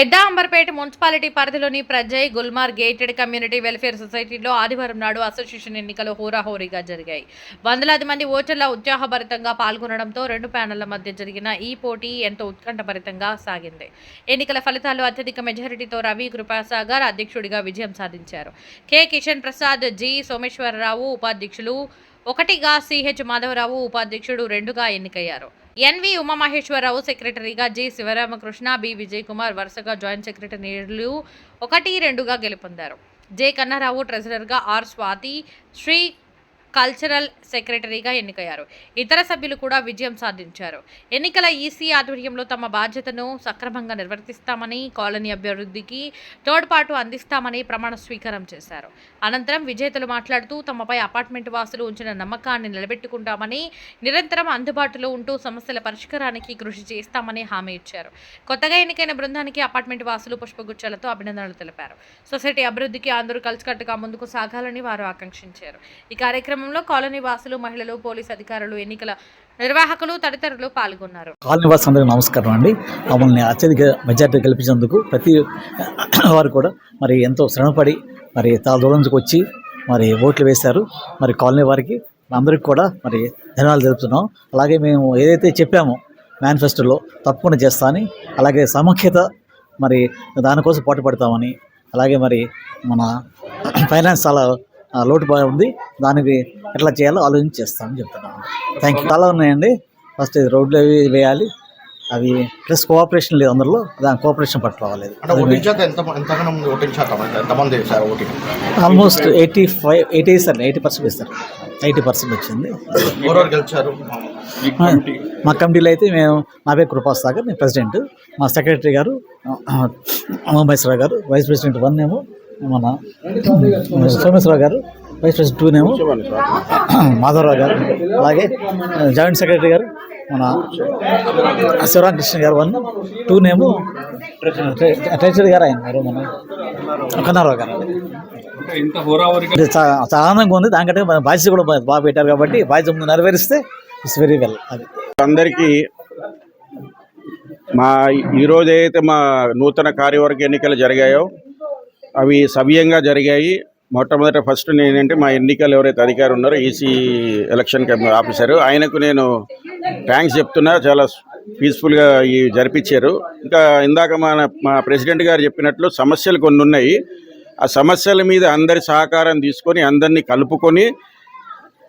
పెద్ద అంబర్పేట మున్సిపాలిటీ పరిధిలోని Prajay Gulmohar gated community welfare సొసైటీలో ఆదివారం నాడు అసోసియేషన్ ఎన్నికలు హోరాహోరీగా జరిగాయి. వందలాది మంది ఓటర్ల ఉత్సాహభరితంగా పాల్గొనడంతో రెండు ప్యానెళ్ళ మధ్య జరిగిన ఈ పోటీ ఎంతో ఉత్కంఠభరితంగా సాగింది. ఎన్నికల ఫలితాలు అత్యధిక మెజారిటీతో రవి కృపాసాగర్ అధ్యక్షుడిగా విజయం సాధించారు. కె. కిషన్ ప్రసాద్ జి. సోమేశ్వరరావు ఉపాధ్యక్షులు ఒకటిగా సిహెచ్ మాధవరావు ఉపాధ్యక్షుడు రెండుగా ఎన్నికయ్యారు. ఎన్వి ఉమామహేశ్వరరావు సెక్రటరీగా జి. శివరామకృష్ణ బి. విజయ్ కుమార్ వరుసగా జాయింట్ సెక్రటరీలు ఒకటి రెండుగా గెలుపొందారు. జె. కన్నారావు ట్రెజరర్గా ఆర్. స్వాతి శ్రీ కల్చరల్ సెక్రటరీగా ఎన్నికయ్యారు. ఇతర సభ్యులు కూడా విజయం సాధించారు. ఎన్నికల ఈసీ ఆధ్వర్యంలో తమ బాధ్యతను సక్రమంగా నిర్వర్తిస్తామని కాలనీ అభివృద్ధికి తోడ్పాటు అందిస్తామని ప్రమాణ స్వీకారం చేశారు. అనంతరం విజేతలు మాట్లాడుతూ తమపై అపార్ట్మెంట్ వాసులు ఉంచిన నమ్మకాన్ని నిలబెట్టుకుంటామని నిరంతరం అందుబాటులో ఉంటూ సమస్యల పరిష్కారానికి కృషి చేస్తామని హామీ ఇచ్చారు. కొత్తగా ఎన్నికైన బృందానికి అపార్ట్మెంట్ వాసులు పుష్పగుచ్చాలతో అభినందనలు తెలిపారు. సొసైటీ అభివృద్ధికి అందరూ కలిసికట్టుగా ముందుకు సాగాలని వారు ఆకాంక్షించారు. ఈ కార్యక్రమం కార్యక్రమంలో కాలనీ వాసులు మహిళలు పోలీస్ అధికారులు ఎన్నికల నిర్వాహకులు తదితరులు పాల్గొన్నారు. కాలనీ వాసు అందరికీ నమస్కారం అండి. మమ్మల్ని అత్యధిక మెజార్టీ కల్పించినందుకు ప్రతి వారు కూడా మరి ఎంతో శ్రమపడి మరి చాలా దూరం నుంచి వచ్చి మరి ఓట్లు వేశారు. మరి కాలనీ వారికి అందరికి కూడా మరి ధన్యవాదాలు తెలుపుతున్నాం. అలాగే మేము ఏదైతే చెప్పామో మేనిఫెస్టోలో తప్పకుండా చేస్తామని అలాగే సముఖ్యత మరి దానికోసం పాటుపడతామని అలాగే మరి మన ఫైనాన్స్ చాలా ఆ, లోటుపాటు ఉంది. దానికి ఎట్లా చేయాలో ఆలోచించి చేస్తామని చెప్తున్నాను. థ్యాంక్ యూ చాలా ఉన్నాయండి. ఫస్ట్ ఇది రోడ్లు అవి వేయాలి. అవి ప్లస్ కోఆపరేషన్ లేదు అందరిలో. దాని కోఆపరేషన్ పట్ల రాలేదు sir almost eighty five eighty ఇస్తారు ఎయిటీ పర్సెంట్ ఇస్తారు ఎయిటీ పర్సెంట్ వచ్చింది. మా కమిటీలో అయితే మేము నా పేరు కృపాసాగర్ నేను ప్రెసిడెంట్. మా సెక్రటరీ గారు ఉమామేశ్వరరావు గారు వైస్ ప్రెసిడెంట్ వన్ ఏమో మన సోమేశ్వరరావు గారు వైస్ ప్రెసిడెంట్ టూ నేమో మాధవరావు గారు అలాగే జాయింట్ సెక్రటరీ గారు మన శివరామకృష్ణ గారు వన్ టూ నేమో ట్రెజరీ గారు ఆయన గారు మన కన్నారావు గారు. చాలా ఆనందంగా ఉంది. దానికంటే మన బాధ్యత కూడా బాగా పెట్టారు కాబట్టి బాధ్యత ముందు నెరవేరిస్తే ఇట్స్ వెరీ వెల్ అది. అందరికీ మా ఈరోజు ఏదైతే మా నూతన కార్యవర్గ ఎన్నికలు జరిగాయో అవి సవ్యంగా జరిగాయి. మొట్టమొదట ఫస్ట్ నేనంటే మా ఎన్నికలు ఎవరైతే అధికారి ఉన్నారో ఈసీ ఎలక్షన్ కమి- ఆఫీసర్. ఆయనకు నేను థ్యాంక్స్ చెప్తున్నా. చాలా పీస్ఫుల్గా ఈ జరిపించారు ఇంకా ఇందాక మన మా ప్రెసిడెంట్ గారు చెప్పినట్లు సమస్యలు కొన్ని ఉన్నాయి. ఆ సమస్యల మీద అందరి సహకారం తీసుకొని అందరినీ కలుపుకొని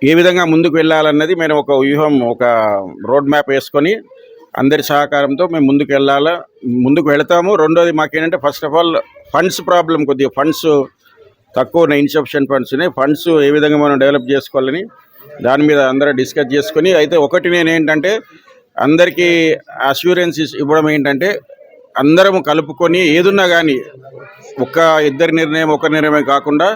ఏ విధంగా ముందుకు వెళ్ళాలన్నది మేము ఒక వ్యూహం ఒక రోడ్ మ్యాప్ వేసుకొని అందరి సహకారంతో మేము ముందుకు వెళ్ళాలా ముందుకు వెళతాము. రెండోది మాకేంటంటే first of all funds problem కొద్దిగా ఫండ్స్ తక్కువ ఉన్నాయి ఇన్సెప్షన్ ఫండ్స్ ఉన్నాయి ఫండ్స్ ఏ విధంగా మనం డెవలప్ చేసుకోవాలని దాని మీద అందరూ డిస్కస్ చేసుకొని అయితే ఒకటి నేను ఏంటంటే అందరికీ అష్యూరెన్స్ ఇవ్వడం ఏంటంటే అందరం కలుపుకొని ఏదున్నా కానీ ఒక్క ఇద్దరి నిర్ణయం ఒక నిర్ణయం కాకుండా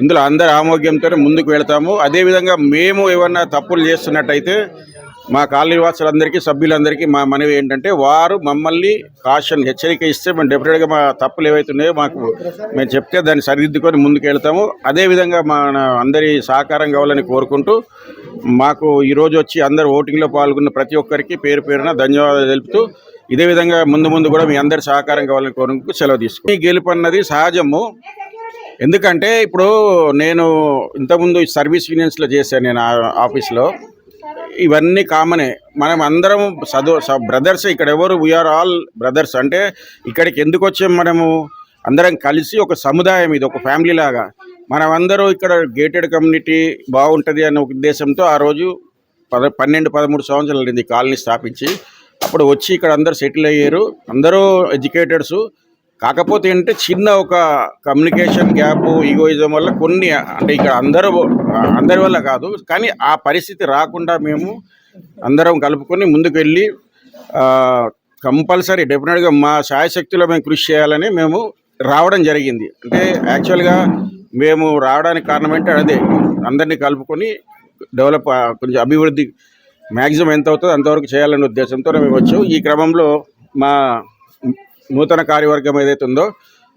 ఇందులో అందరి ఆమోగ్యంతో ముందుకు వెళ్తాము. అదేవిధంగా మేము ఏమన్నా తప్పులు చేస్తున్నట్టయితే మా కాలనీ వాసులందరికీ సభ్యులందరికీ మా మనవి ఏంటంటే వారు మమ్మల్ని కాషన్ హెచ్చరిక ఇస్తే మేము డెఫినెట్గా మా తప్పులు ఏవైతున్నాయో మాకు మేము చెప్తే దాన్ని సరిదిద్దుకొని ముందుకెళ్తాము. అదేవిధంగా మన అందరి సహకారం కావాలని కోరుకుంటూ మాకు ఈరోజు వచ్చి అందరు ఓటింగ్లో పాల్గొన్న ప్రతి ఒక్కరికి పేరు పేరున ధన్యవాదాలు తెలుపుతూ ఇదే విధంగా ముందు ముందు కూడా మీ అందరి సహకారం కావాలని కోరుకుంటూ సెలవు తీసుకుని మీ గెలుపు అన్నది సహజము. ఎందుకంటే ఇప్పుడు నేను ఇంతకుముందు సర్వీస్ యూనియన్స్లో చేశాను నేను ఆఫీస్లో. ఇవన్నీ కామనే మనం అందరం చదువు బ్రదర్స్ ఇక్కడ ఎవరు వీఆర్ ఆల్ బ్రదర్స్ అంటే ఇక్కడికి ఎందుకు వచ్చాం మనము? అందరం కలిసి ఒక సముదాయం ఇది ఒక ఫ్యామిలీ లాగా. మనమందరూ ఇక్కడ గేటెడ్ కమ్యూనిటీ బాగుంటుంది అనే ఉద్దేశంతో ఆ రోజు పద పన్నెండు పదమూడు సంవత్సరాలు అయింది ఈ కాలనీ స్థాపించి. అప్పుడు వచ్చి ఇక్కడ అందరూ సెటిల్ అయ్యారు. అందరూ ఎడ్యుకేటెడ్స్ కాకపోతే ఏంటంటే చిన్న ఒక కమ్యూనికేషన్ గ్యాప్ ఈగోయిజం వల్ల కొన్ని అంటే ఇక్కడ అందరూ అందరి వల్ల కాదు కానీ ఆ పరిస్థితి రాకుండా మేము అందరం కలుపుకొని ముందుకు వెళ్ళి కంపల్సరీ డెఫినెట్గా మా శాయశక్తిలో మేము కృషి చేయాలని మేము రావడం జరిగింది. అంటే యాక్చువల్గా మేము రావడానికి కారణం అంటే అదే అందరినీ కలుపుకొని డెవలప్ కొంచెం అభివృద్ధి మ్యాక్సిమం ఎంత అవుతుందో అంతవరకు చేయాలనే ఉద్దేశంతో మేము వచ్చాం. ఈ క్రమంలో మా నూతన కార్యవర్గం ఏదైతే ఉందో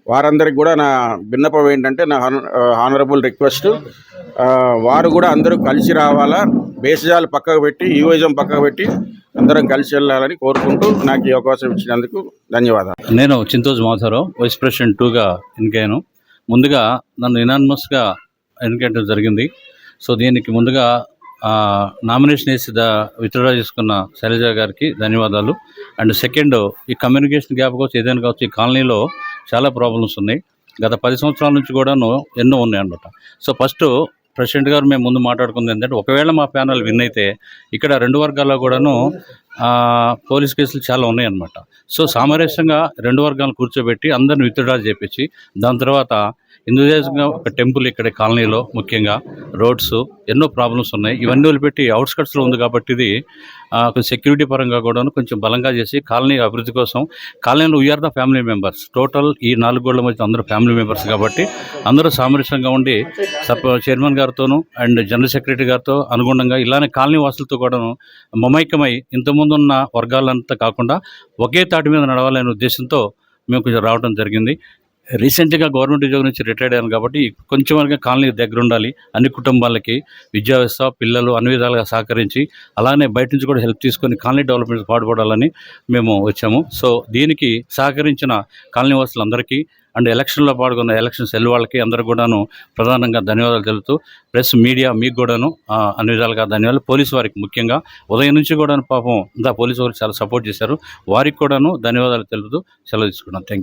వారందరికి కూడా నా విన్నపం ఏంటంటే నా హానరబుల్ రిక్వెస్ట్ వారు కూడా అందరూ కలిసి రావాలా బేసజాలు పక్కకు పెట్టి ఈవోయిజం పక్కకు పెట్టి అందరం కలిసి వెళ్ళాలని కోరుకుంటూ నాకు ఈ అవకాశం ఇచ్చినందుకు ధన్యవాదాలు. నేను చింతోజ్ మాధవరావు వైస్ ప్రెసిడెంట్ టూగా ఎన్నికయ్యాను. ముందుగా నన్ను ఇనానిమస్గా ఎన్నికయడం జరిగింది. సో దీనికి ముందుగా నామినేషన్ వేసి ద విత్డ్రా చేసుకున్న శైలజ గారికి ధన్యవాదాలు. అండ్ సెకండ్ ఈ కమ్యూనికేషన్ గ్యాప్ కావచ్చు ఏదైనా కావచ్చు ఈ కాలనీలో చాలా ప్రాబ్లమ్స్ ఉన్నాయి. గత పది సంవత్సరాల నుంచి కూడాను ఎన్నో ఉన్నాయి అన్నమాట సో ఫస్ట్ ప్రెసిడెంట్ గారు మేము ముందు మాట్లాడుకుంది ఏంటంటే ఒకవేళ మా ప్యానల్ విన్ అయితే ఇక్కడ రెండు వర్గాల్లో కూడాను పోలీస్ కేసులు చాలా ఉన్నాయన్నమాట. సో సామరస్యంగా రెండు వర్గాలను కూర్చోబెట్టి అందరిని విత్డ్రా చేపించి దాని తర్వాత హిందూయిజంగా ఒక టెంపుల్ ఇక్కడ కాలనీలో ముఖ్యంగా రోడ్స్ ఎన్నో ప్రాబ్లమ్స్ ఉన్నాయి. ఇవన్నీ వదిలిపెట్టి అవుట్స్కట్స్లో ఉంది కాబట్టి ఇది కొంచెం సెక్యూరిటీ పరంగా కూడాను కొంచెం బలంగా చేసి కాలనీ అభివృద్ధి కోసం కాలనీలో we are the family members total ఈ నాలుగు గోళ్ళ మధ్య అందరూ ఫ్యామిలీ మెంబర్స్ కాబట్టి అందరూ సామరస్యంగా ఉండి సప్ చైర్మన్ గారితోనూ అండ్ జనరల్ సెక్రటరీ గారితో అనుగుణంగా ఇలానే కాలనీ వాసులతో కూడాను మమైకమై ఇంతకుముందు ఉన్న వర్గాలంతా కాకుండా ఒకే తాటి మీద నడవాలనే ఉద్దేశంతో మేము కొంచెం రావడం జరిగింది. రీసెంట్గా గవర్నమెంట్ ఉద్యోగం నుంచి రిటైర్డ్ అయ్యాను కాబట్టి కొంచెం వరకు కాలనీ దగ్గర ఉండాలి అన్ని కుటుంబాలకి విద్యా వ్యవస్థ పిల్లలు అన్ని విధాలుగా సహకరించి అలానే బయట నుంచి కూడా హెల్ప్ తీసుకొని కాలనీ డెవలప్మెంట్ పాటుపడాలని మేము వచ్చాము. సో దీనికి సహకరించిన కాలనీ వాసులందరికీ అండ్ ఎలక్షన్లో పాల్గొన్న ఎలక్షన్ సెల్ వాళ్ళకి అందరూ కూడాను ప్రధానంగా ధన్యవాదాలు తెలుపుతూ ప్రెస్ మీడియా మీకు కూడాను అన్ని విధాలుగా ధన్యవాదాలు. పోలీసు వారికి ముఖ్యంగా ఉదయం నుంచి కూడా పాపం ఇంకా పోలీసు వారు చాలా సపోర్ట్ చేశారు. వారికి కూడాను ధన్యవాదాలు తెలుపుతూ సెలవు తీసుకున్నాను థ్యాంక్